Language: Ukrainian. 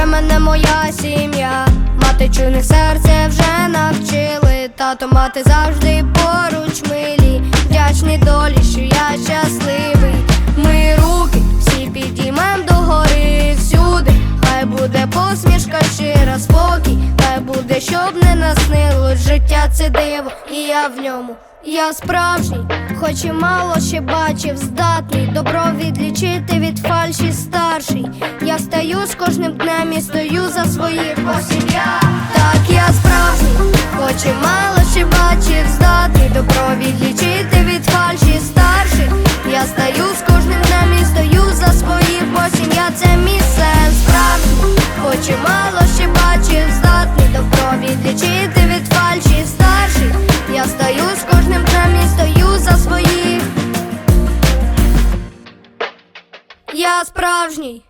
береже мене моя сім'я. Мати чуйних серце вже навчили. Тато мати завжди поруч милі. Вдячний долі, що я щасливий. Ми руки всі підіймем догори всюди. Хай буде посмішка щира, спокій, хай буде, щоб не наснилось життя це диво, і я в ньому. Я справжній, хоч і мало ще бачив, здатний добро відлічити стою, з кожним днем і стою за своїх осіб Так я справжній, хоч і мало ще бачив, здатний добро відлічити від фальші старших. Я стаю з кожним днем і стою за своїх осіб я це місце сенс справжній, хоч і мало ще бачив, здатний добро відлічити від фальші старших. Я стаю з кожним днем і стою за своїх. Я справжній.